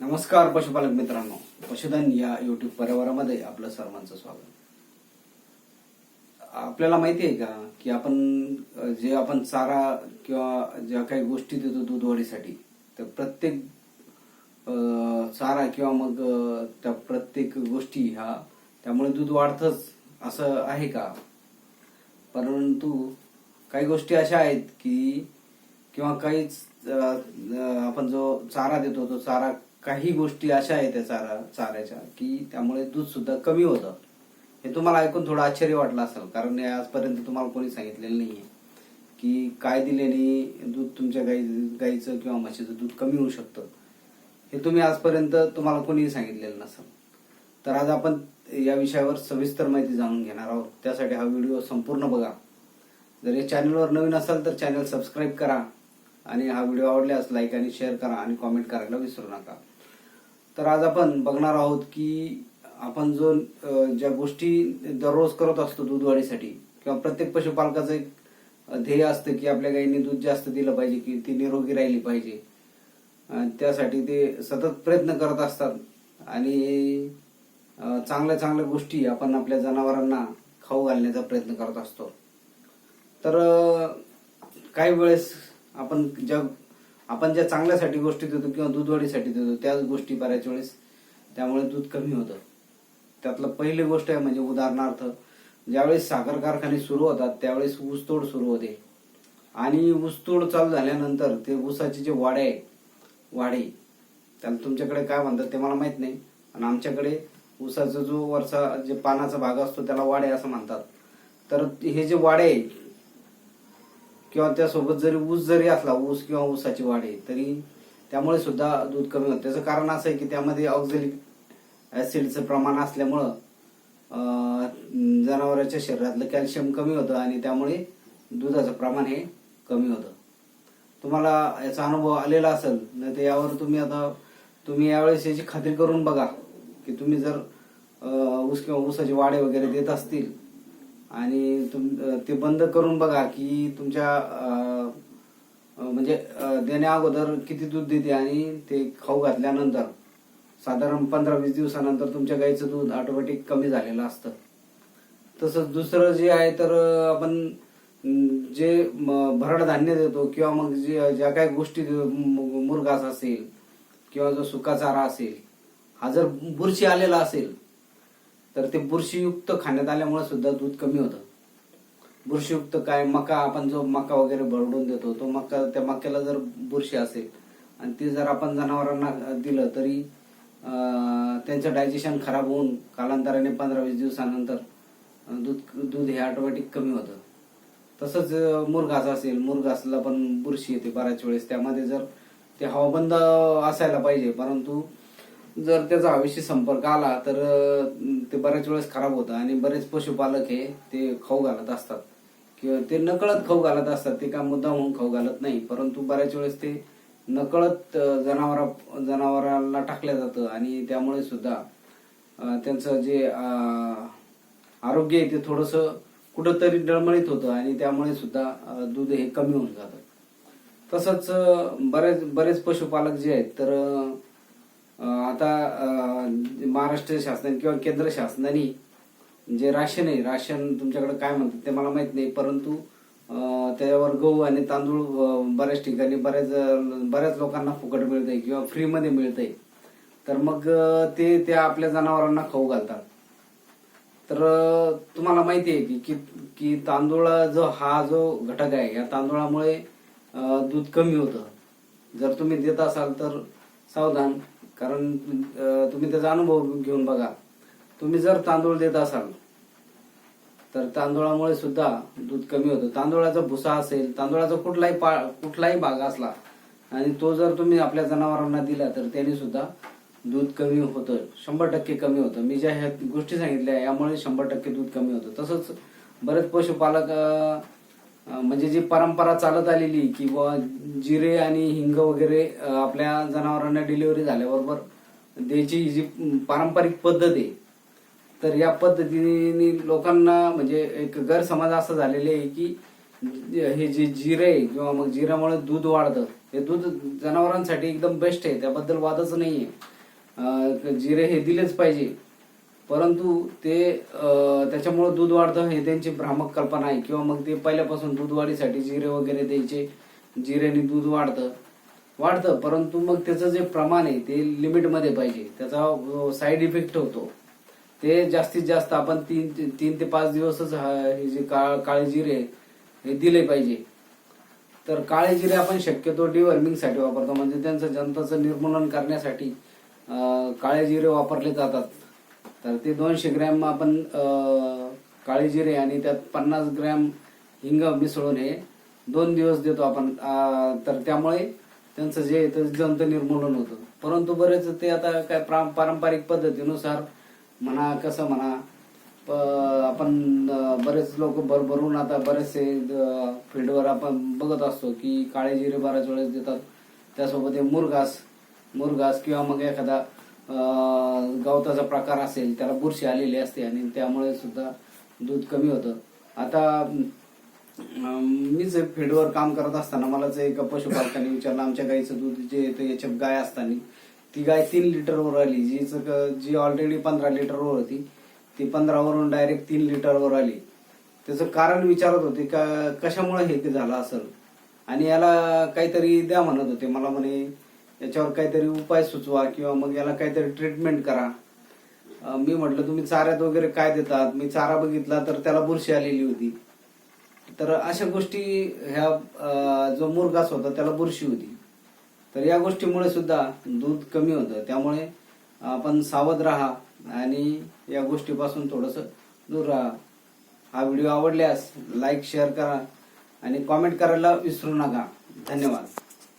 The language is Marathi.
नमस्कार पशुपालक मित्रांनो. पशुधन या युट्यूब परिवारामध्ये आपलं सर्वांचं स्वागत. आपल्याला माहिती आहे का की आपण जे आपण चारा किंवा ज्या काही गोष्टी देतो दूध वाढीसाठी तर प्रत्येक चारा किंवा मग त्या प्रत्येक गोष्टी ह्या त्यामुळे दूध वाढतच असं आहे का? परंतु काही गोष्टी अशा आहेत की किंवा काहीच आपण जो चारा देतो तो चारा काही गोष्टी अशा आहेत त्या चारा चाऱ्याच्या की त्यामुळे दूध सुद्धा कमी होतं. हे तुम्हाला ऐकून थोडं आश्चर्य वाटलं असेल कारण हे आजपर्यंत तुम्हाला कोणी सांगितलेलं नाहीये की काय दिल्याने दूध तुमच्या गाई गाईचं किंवा म्हशीचं दूध कमी होऊ शकतं. हे तुम्ही आजपर्यंत तुम्हाला कोणीही सांगितलेलं नसेल. तर आज आपण या विषयावर सविस्तर माहिती जाणून घेणार आहोत. त्यासाठी हा व्हिडिओ संपूर्ण बघा. जर या चॅनलवर नवीन असाल तर चॅनल सबस्क्राईब करा आणि हा व्हिडिओ आवडल्यास लाईक आणि शेअर करा आणि कॉमेंट करायला विसरू नका. तर आज आपण बघणार आहोत की आपण जो ज्या गोष्टी दररोज करत असतो दूध वाढीसाठी किंवा प्रत्येक पशुपालकाचं एक ध्येय असतं की आपल्या गायीने दूध जास्त दिलं पाहिजे की ती निरोगी राहिली पाहिजे. त्यासाठी ते सतत प्रयत्न करत असतात. आणि चांगल्या चांगल्या गोष्टी आपण आपल्या जनावरांना खाऊ घालण्याचा प्रयत्न करत असतो. तर काही वेळेस आपण ज्या आपण ज्या चांगल्यासाठी गोष्टी देतो किंवा दूधवाढीसाठी देतो त्याच गोष्टी बऱ्याच वेळेस त्यामुळे दूध कमी होतं. त्यातलं पहिली गोष्ट आहे म्हणजे उदाहरणार्थ ज्यावेळेस साखर कारखाने सुरू होतात त्यावेळेस ऊसतोड सुरू होते. आणि ऊसतोड चालू झाल्यानंतर ते ऊसाचे जे वाडे आहे वाडे त्याला तुमच्याकडे काय म्हणतात ते मला माहीत नाही आणि आमच्याकडे ऊसाचा जो वरचा जे पानाचा भाग असतो त्याला वाडे असं म्हणतात. तर हे जे वाडे आहे किंवा त्यासोबत जरी ऊस जरी असला ऊस किंवा ऊसाची वाढ आहे तरी त्यामुळे सुद्धा दूध कमी होतं. त्याचं कारण असं आहे की त्यामध्ये ऑक्झिलिक ऍसिडचं प्रमाण असल्यामुळं जनावरांच्या शरीरातलं कॅल्शियम कमी होतं आणि त्यामुळे दुधाचं प्रमाण हे कमी होतं. तुम्हाला याचा अनुभव आलेला असेल नाही तर यावर तुम्ही आता तुम्ही यावेळेस याची खात्री करून बघा की तुम्ही जर ऊस किंवा ऊसाचे वाडे वगैरे देत असतील आणि तुम ते बंद करून बघा की तुमच्या म्हणजे देण्या अगोदर किती दूध देते आणि ते खाऊ घातल्यानंतर. साधारण पंधरा वीस दिवसानंतर तुमच्या गाईचं दूध ऑटोमॅटिक कमी झालेलं असतं. तसंच दुसरं जे आहे तर आपण जे म- भरड धान्य देतो किंवा मग जे ज्या काही गोष्टी देतो, मुरघास असेल किंवा जो सुका चारा असेल हा जर बुरशी आलेला असेल तर ते बुरशीयुक्त खाण्यात आल्यामुळे सुद्धा दूध कमी होतं. बुरशीयुक्त काय मका आपण जो मका वगैरे भरडून देतो तो मका त्या मक्याला जर बुरशी असेल आणि ती जर आपण जनावरांना दिलं तरी त्यांचं डायजेशन खराब होऊन कालांतराने पंधरा वीस दिवसानंतर दूध दूध हे ऑटोमॅटिक कमी होतं. तसंच मुरघास असेल मुरघासला पण बुरशी येते बऱ्याच वेळेस. त्यामध्ये जर ते हवाबंद असायला पाहिजे परंतु जर त्याचा हवेशी संपर्क आला तर ते बऱ्याच वेळेस खराब होतं आणि बरेच पशुपालक हे ते खाऊ घालत असतात. किंवा ते नकळत खाऊ घालत असतात. ते काय मुद्दा म्हणून खाऊ घालत नाही. परंतु बऱ्याच वेळेस ते नकळत जनावरा जनावरांना टाकलं जातं आणि त्यामुळे सुद्धा त्यांचं जे आरोग्य आहे ते थोडंसं कुठंतरी डळमळीत होतं आणि त्यामुळे सुद्धा दूध हे कमी होऊन जातं. तसंच बरेच बरेच पशुपालक जे आहेत तर आता महाराष्ट्र शासनाने किंवा केंद्र शासनाने जे राशन आहे राशन तुमच्याकडे काय म्हणतात ते मला माहीत नाही परंतु त्याच्यावर गहू आणि तांदूळ बऱ्याच ठिकाणी बऱ्याच बऱ्याच लोकांना फुकट मिळतंय किंवा फ्रीमध्ये मिळतंय. तर मग ते त्या आपल्या जनावरांना खाऊ घालतात. तर तुम्हाला माहिती आहे की की- की तांदूळ जो हा जो घटक आहे या तांदूळामुळे दूध कमी होतं. जर तुम्ही देत असाल तर सावधान. कारण तुम्ही त्याचा अनुभव घेऊन बघा. तुम्ही जर तांदूळ देत असाल तर तांदूळामुळे सुद्धा दूध कमी होतं. तांदूळाचा भुसा असेल तांदूळाचा कुठलाही कुठलाही भाग असला आणि तो जर तुम्ही आपल्या जनावरांना दिला तर त्याने सुद्धा दूध कमी होतं. शंभर टक्के कमी होतं. मी ज्या ह्या गोष्टी सांगितल्या यामुळे शंभर टक्के दूध कमी होतं. तसंच बरेच पशुपालक म्हणजे जी परंपरा चालत आलेली की जिरे आणि हिंग वगैरे आपल्या जनावरांना डिलिव्हरी झाल्याबरोबर द्यायची जी पारंपरिक पद्धत आहे तर या पद्धतीने लोकांना म्हणजे एक गैरसमज असं झालेले आहे की हे जे जिरे आहे किंवा मग जिऱ्यामुळे दूध वाढतं हे दूध जनावरांसाठी एकदम बेस्ट आहे त्याबद्दल वादच नाहीये. आहे जिरे हे दिलेच पाहिजे. परंतु ते त्याच्यामुळे दूध वाढतं हे त्यांची भ्रामक कल्पना आहे. किंवा मग ते पहिल्यापासून दूध वाढीसाठी जिरे वगैरे द्यायचे. जिऱ्याने दूध वाढतं. वाढतं परंतु मग त्याचं जे प्रमाण आहे ते लिमिटमध्ये पाहिजे. त्याचा साईड इफेक्ट होतो. ते जास्तीत जास्त आपण तीन तीन ते पाच दिवसच हा- हे जे का- काळे जिरे हे दिले पाहिजे. तर काळे जिरे आपण शक्यतो डिवर्मिंगसाठी वापरतो. म्हणजे त्यांचं जंताचं निर्मूलन करण्यासाठी काळे जिरे वापरले जातात. तर ते दोनशे ग्रॅम आपण काळे जिरे आणि त्यात पन्नास ग्रॅम हिंग मिसळून हे दोन दिवस देतो आपण. तर त्यामुळे त्यांचं जे आहे ते जंत निर्मूलन होतं. परंतु बरेच ते आता काय प्रा- पारंपरिक पद्धतीनुसार म्हणा कसं म्हणा प- आपण बरेच लोक भरभरून आता बरेचसे फील्डवर आपण बघत असतो की काळे जिरे बऱ्याच वेळेस देतात. त्यासोबत हे मुरघास मुरघास किंवा मग एखादा गवताचा प्रकार असेल त्याला बुरशी आलेली असते आणि त्यामुळे सुद्धा दूध कमी होतं. आता मी मीच फीडवर काम करत असताना मलाच एक पशुपालकाने विचारलं आमच्या गाईचं दूध जे येतं याच्यात गाय असताना ती गाय तीन लिटरवर आली. जीच जी ऑलरेडी पंधरा लिटरवर होती ती पंधरावरून डायरेक्ट तीन लिटरवर आली. त्याचं कारण विचारत होते का कशामुळे हे झालं असेल आणि याला काहीतरी द्या म्हणत होते. मला म्हणे याच्यावर काहीतरी उपाय सुचवा किंवा मग याला काहीतरी ट्रीटमेंट करा. मी म्हटलं तुम्ही चाऱ्यात वगैरे काय देतात? मी चारा बघितला तर त्याला बुरशी आलेली होती. तर अशा गोष्टी ह्या जो मुरगास होता त्याला बुरशी होती. तर या गोष्टीमुळे सुद्धा दूध कमी होतं. त्यामुळे आपण सावध राहा आणि या गोष्टीपासून थोडस दूर राहा. हा व्हिडिओ आवडल्यास लाईक शेअर करा आणि कॉमेंट करायला विसरू नका. धन्यवाद.